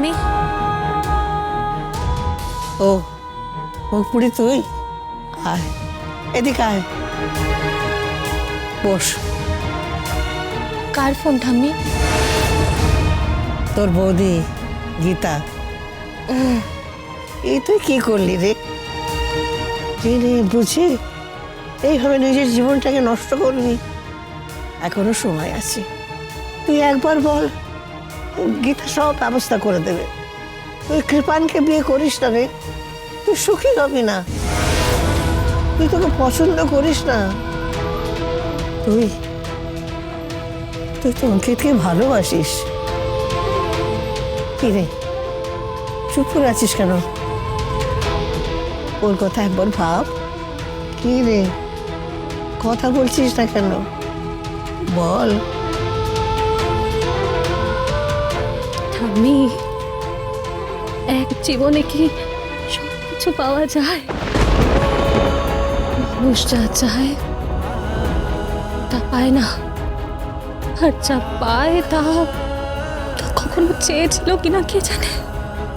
ঠাম্মি ও মুখপুরি তুই? আয় এদিকে আয়। বস। কার ফোন ঠাম্মি? তোর বৌদি গীতা। এই তুই কি করলি রে? জেনে বুঝে? এইভাবে নিজের জীবনটাকে নষ্ট করবি এখনও সময় আছে। তুই একবার বল। গীতা সব ব্যবস্থা করে দেবে। তুই কৃপানকে বিয়ে করিস না রে। তুই সুখী হবি না। তুই তোকে পছন্দ করিস না। তুই তুই তো অঙ্কিতকে ভালোবাসিস। কি রে? চুপ করে আছিস কেন? ওর কথা একবার ভাব। কি রে? কথা বলছিস না কেন? বল। ঠাম্মি এক জীবনে কি সব কিছু পাওয়া যায়? মানুষ যা চায়, তা পায় না। আর যা পায় তা কখনো চেয়েছিল কিনা কে জানে?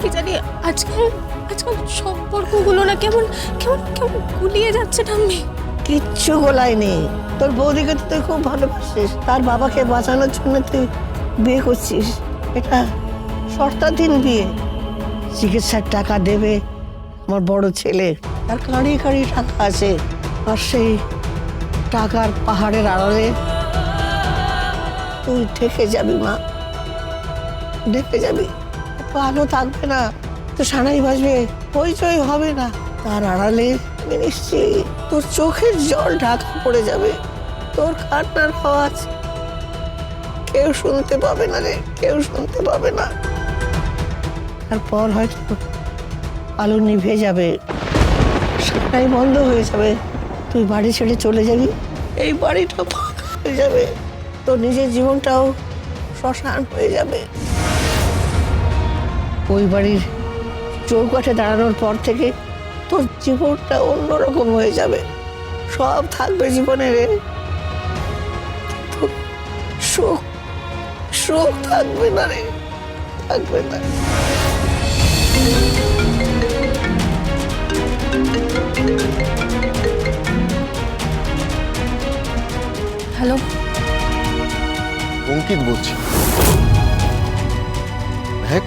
কে জানি আজকাল আজকাল সম্পর্কগুলো না কেমন কেমন কেমন গুলিয়ে যাচ্ছে ঠাম্মি কিচ্ছু গোলায়নি। তোর বৌদিকে তো তুই খুব ভালোবাসিস, তার বাবাকে বাঁচানোর জন্য তুই বিয়ে করছিস। এটা শর্তাধীন বিয়ে। চিকিৎসার টাকা দেবে আমার বড় ছেলে। তার কাঁড়ি কাঁড়ি টাকা আছে। আর সেই টাকার পাহাড়ের আড়ালে তুই ঠেকে যাবি, মা। ঢেকে যাবি। আলো থাকবে না। তো সানাই বাজবে। হইচই হবে না। তার আড়ালে আমি নিশ্চিত তোর চোখের জল ঢাকা পড়ে যাবে। তোর কান্নার আওয়াজ কেউ শুনতে পাবে না রে। কেউ শুনতে পাবে না। তারপর হয়তো আলো নিভে যাবে। সানাই বন্ধ হয়ে যাবে। তুই বাড়ি ছেড়ে চলে যাবি। এই বাড়িটা ফাঁকা হয়ে যাবে। তোর নিজের জীবনটাও শ্মশান হয়ে যাবে। ওই বাড়ির চৌকাঠে দাঁড়ানোর পর থেকে তোর জীবনটা অন্যরকম হয়ে যাবে। সব থাকবে জীবনে রে। সুখ সুখ থাকবে না রে। থাকবে না। হ্যালো। অঙ্কিত বলছি। দেখ,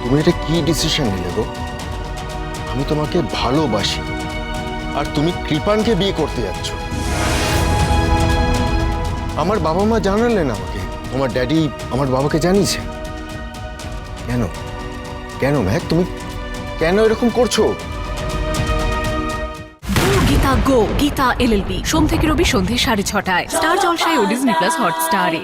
তুমি এটা কি ডিসিশন নিলে গো? আমি তোমাকে ভালোবাসি, আর তুমি কৃপানকে বিয়ে করতে যাচ্ছ। আমার বাবা মা জানালেন আমাকে, তোমার ড্যাডি আমার বাবাকে জানিয়েছে। কেন? কেন ম্যাক? তুমি কেন এরকম করছ? গীতা গো, গীতা এলএলবি। সোম থেকে রবি সন্ধে সাড়ে ছটায়। স্টার জলসায় ও ডিজনি প্লাস হটস্টারে।